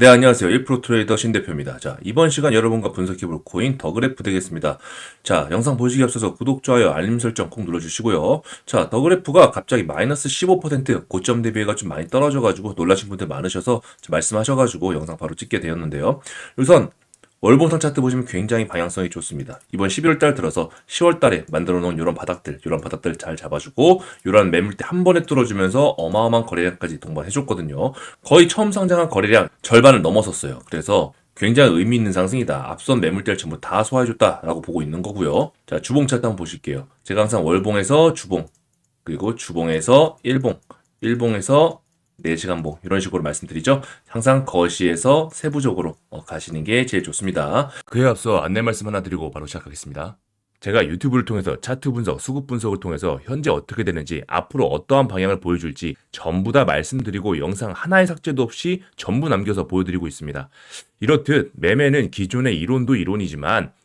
네, 안녕하세요. 1프로 트레이더 신 대표입니다. 자, 이번 시간 여러분과 분석해 볼 코인 더 그래프 되겠습니다. 자, 영상 보시기 앞서서 구독, 좋아요, 알림 설정 꼭 눌러 주시고요. 자, 더 그래프가 갑자기 마이너스 15% 고점 대비해가 좀 많이 떨어져 가지고 놀라신 분들 많으셔서 말씀하셔 가지고 영상 바로 찍게 되었는데요. 우선 월봉상 차트 보시면 굉장히 방향성이 좋습니다. 이번 11월 달 들어서 10월 달에 만들어 놓은 이런 바닥들, 이런 바닥들 잘 잡아주고 이런 매물대 한 번에 뚫어주면서 어마어마한 거래량까지 동반해 줬거든요. 거의 처음 상장한 거래량 절반을 넘어섰어요. 그래서 굉장히 의미 있는 상승이다. 앞선 매물대를 전부 다 소화해줬다라고 보고 있는 거고요. 자, 주봉 차트 한번 보실게요. 제가 항상 월봉에서 주봉, 그리고 주봉에서 일봉, 일봉에서 4시간봉 이런 식으로 말씀드리죠. 항상 거시에서 세부적으로 어, 가시는 게 제일 좋습니다. 그에 앞서 안내 말씀 하나 드리고 바로 시작하겠습니다. 제가 유튜브를 통해서 차트 분석, 수급 분석을 통해서 현재 어떻게 되는지, 앞으로 어떠한 방향을 보여줄지 전부 다 말씀드리고 영상 하나의 삭제도 없이 전부 남겨서 보여드리고 있습니다. 이렇듯 매매는 기존의 이론도 이론이지만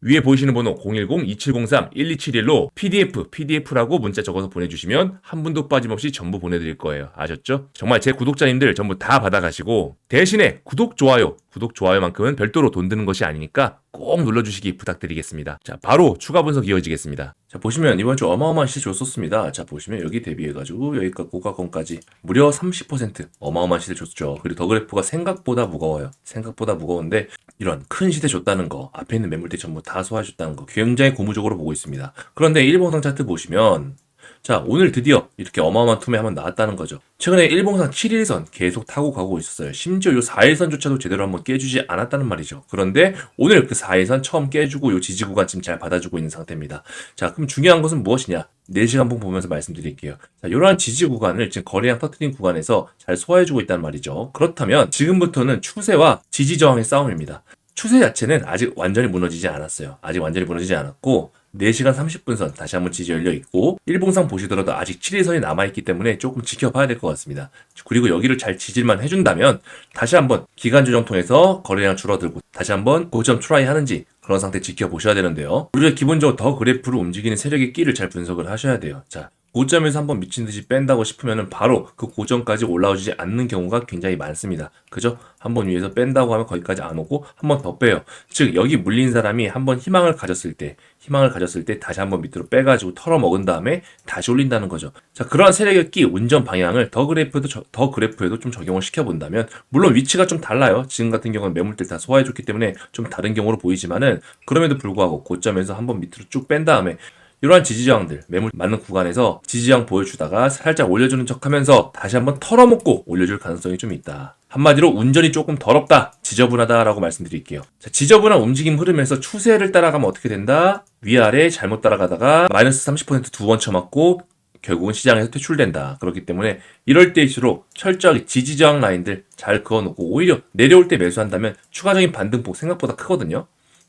위에 보이시는 번호 010-2703-1271로 PDF, PDF라고 문자 적어서 보내주시면 한 분도 빠짐없이 전부 보내드릴 거예요. 아셨죠? 정말 제 구독자님들 전부 다 받아가시고 대신에 구독, 좋아요, 구독, 좋아요만큼은 별도로 돈 드는 것이 아니니까 꼭 눌러주시기 부탁드리겠습니다. 자, 바로 추가 분석 이어지겠습니다. 자, 보시면 이번 주 어마어마한 시세 줬었습니다. 자, 보시면 여기 대비해가지고 여기까지 고가권까지 무려 30% 어마어마한 시세 줬죠. 그리고 더 그래프가 생각보다 무거워요. 생각보다 무거운데 이런 큰 시세 줬다는 거, 앞에 있는 매물대 전부 다 소화해줬다는 거 굉장히 고무적으로 보고 있습니다. 그런데 일봉상 차트 보시면 자, 오늘 드디어 이렇게 어마어마한 툼에 한번 나왔다는 거죠. 최근에 일봉상 7일선 계속 타고 가고 있었어요. 심지어 요 4일선조차도 제대로 한번 깨주지 않았다는 말이죠. 그런데 오늘 그 4일선 처음 깨주고 요 지지 구간 지금 잘 받아주고 있는 상태입니다. 자, 그럼 중요한 것은 무엇이냐? 4시간 봉 보면서 말씀드릴게요. 자, 이러한 지지 구간을 지금 거래량 터트린 구간에서 잘 소화해주고 있다는 말이죠. 그렇다면 지금부터는 추세와 지지 저항의 싸움입니다. 추세 자체는 아직 완전히 무너지지 않았어요. 아직 완전히 무너지지 않았고 4시간 30분 선 다시 한번 지지 열려 있고 일봉상 보시더라도 아직 7일선이 남아 있기 때문에 조금 지켜봐야 될 것 같습니다. 그리고 여기를 잘 지질만 해준다면 다시 한번 기간 조정 통해서 거래량 줄어들고 다시 한번 고점 트라이 하는지 그런 상태 지켜보셔야 되는데요. 우리가 기본적으로 더 그래프를 움직이는 세력의 끼를 잘 분석을 하셔야 돼요. 자, 고점에서 한번 미친 듯이 뺀다고 싶으면은 바로 그 고점까지 올라오지 않는 경우가 굉장히 많습니다. 그죠? 한번 위에서 뺀다고 하면 거기까지 안 오고 한 번 더 빼요. 즉 여기 물린 사람이 한번 희망을 가졌을 때 희망을 가졌을 때 다시 한번 밑으로 빼가지고 털어 먹은 다음에 다시 올린다는 거죠. 자 그러한 세력의 끼 운전 방향을 더 그래프에도 저- 더 그래프에도 좀 적용을 시켜 본다면 물론 위치가 좀 달라요. 지금 같은 경우는 매물들 다 소화해줬기 때문에 좀 다른 경우로 보이지만은 그럼에도 불구하고 고점에서 한번 밑으로 쭉 뺀 다음에 이러한 지지저항들 매물 맞는 구간에서 지지저항 보여주다가 살짝 올려주는 척 하면서 다시 한번 털어먹고 올려줄 가능성이 좀 있다. 한마디로 운전이 조금 더럽다, 지저분하다라고 말씀드릴게요. 자, 지저분한 움직임 흐름에서 추세를 따라가면 어떻게 된다? 위아래 잘못 따라가다가 마이너스 30%두 번 쳐맞고 결국은 시장에서 퇴출된다. 그렇기 때문에 이럴 때일수록 철저하게 지지저항 라인들 잘 그어놓고 오히려 내려올 때 매수한다면 추가적인 반등폭 생각보다 크거든요.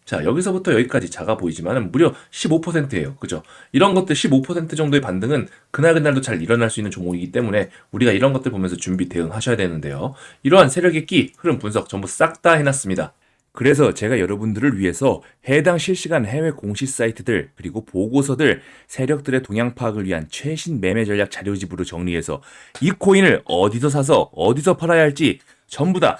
자, 여기서부터 여기까지 작아 보이지만 무려 15%예요. 그죠? 이런 것들 15% 정도의 반등은 그날그날도 잘 일어날 수 있는 종목이기 때문에 우리가 이런 것들 보면서 준비 대응하셔야 되는데요. 이러한 세력의 끼, 흐름 분석 전부 싹 다 해놨습니다. 그래서 제가 여러분들을 위해서 해당 실시간 해외 공시 사이트들 그리고 보고서들 세력들의 동향 파악을 위한 최신 매매 전략 자료집으로 정리해서 이 코인을 어디서 사서 어디서 팔아야 할지 전부 다